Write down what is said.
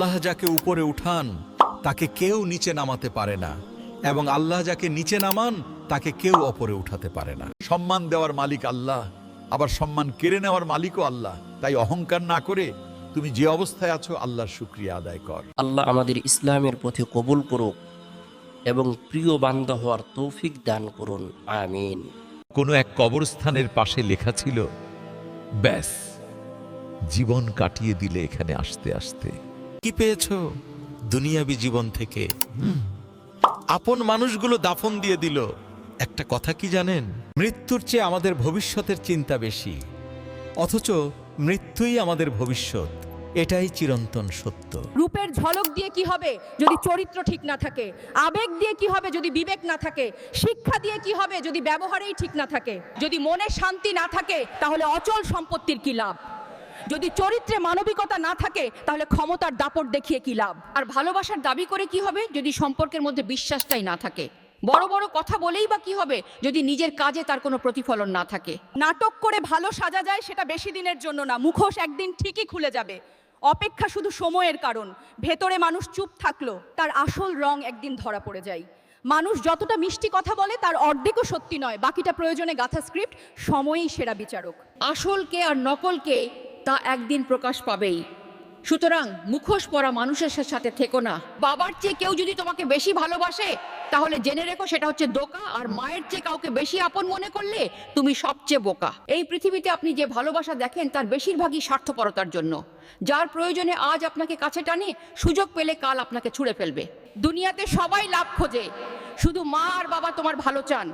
আল্লাহ যাকে উপরে উঠান তাকে কেউ নিচে নামাতে পারে না। এবং আল্লাহ যাকে নিচে নামান তাকে কেউ অপরে উঠাতে পারে না। সম্মান দেওয়ার মালিক আল্লাহ আবার সম্মান কেড়ে নেওয়ার মালিকও আল্লাহ। তাই অহংকার না করে তুমি যে অবস্থায় আছো আল্লাহর শুক্রিয়া আদায় কর। আল্লাহ আমাদের ইসলামের পথে কবুল করুক এবং প্রিয় বান্ধব হওয়ার তৌফিক দান করুন। আমিন। কোনো এক কবরস্থানের পাশে লেখা ছিল ব্যাস জীবন কাটিয়ে দিলে এখানে আসতে আসতে। কি পেয়েছ? দুনিয়াবি জীবন থেকে। আপন মানুষগুলো দাফন দিয়ে দিল। একটা কথা কি জানেন? মৃত্যুর চেয়ে আমাদের ভবিষ্যতের চিন্তা বেশি। অথচ মৃত্যুই আমাদের ভবিষ্যৎ। এটাই চিরন্তন সত্য। রূপের ঝলক দিয়ে কি হবে যদি চরিত্র ঠিক না থাকে? আবেগ দিয়ে কি হবে যদি বিবেক না থাকে? শিক্ষা দিয়ে কি হবে যদি ব্যবহারেই ঠিক না থাকে? যদি মনে শান্তি না থাকে, তাহলে অচল সম্পত্তির কি লাভ? যদি চরিত্রে মানবিকতা না থাকে তাহলে ক্ষমতার দাপট দেখিয়ে কি লাভ? আর ভালোবাসার দাবি করে কি হবে যদি সম্পর্কের মধ্যে বিশ্বাসটাই না থাকে? বড় বড় কথা বলেই বা কি হবে যদি নিজের কাজে তার কোনো প্রতিফলন না থাকে? নাটক করে ভালো সাজা যায় সেটা বেশি দিনের জন্য না মুখোশ একদিন ঠিকই খুলে যাবে। অপেক্ষা শুধু সময়ের কারণ ভেতরে মানুষ চুপ থাকল তার আসল রং একদিন ধরা পড়ে যায়। মানুষ যতটা মিষ্টি কথা বলে তার অর্ধেকও সত্যি নয় বাকিটা প্রয়োজনে গাথা স্ক্রিপ্ট সময়ই সেরা বিচারক। আসলকে আর নকলকে তা একদিন প্রকাশ পাবেই। সুতরাং মুখোশ পরা মানুষের সাথে থেকো না। বাবার চেয়ে কেউ যদি তোমাকে বেশি ভালোবাসে, তাহলে জেনে রেখো সেটা হচ্ছে দোকা আর মায়ের চেয়ে কাউকে বেশি আপন মনে করলে তুমি সবচেয়ে বোকা। এই পৃথিবীতে আপনি যে ভালোবাসা দেখেন, তার বেশিরভাগই স্বার্থপরতার জন্য। যার প্রয়োজনে আজ আপনাকে কাছে টানে, সুযোগ পেলে কাল আপনাকে ছুঁড়ে ফেলবে। দুনিয়াতে সবাই লাভ খোঁজে। শুধু মা আর বাবা তোমার ভালো চান।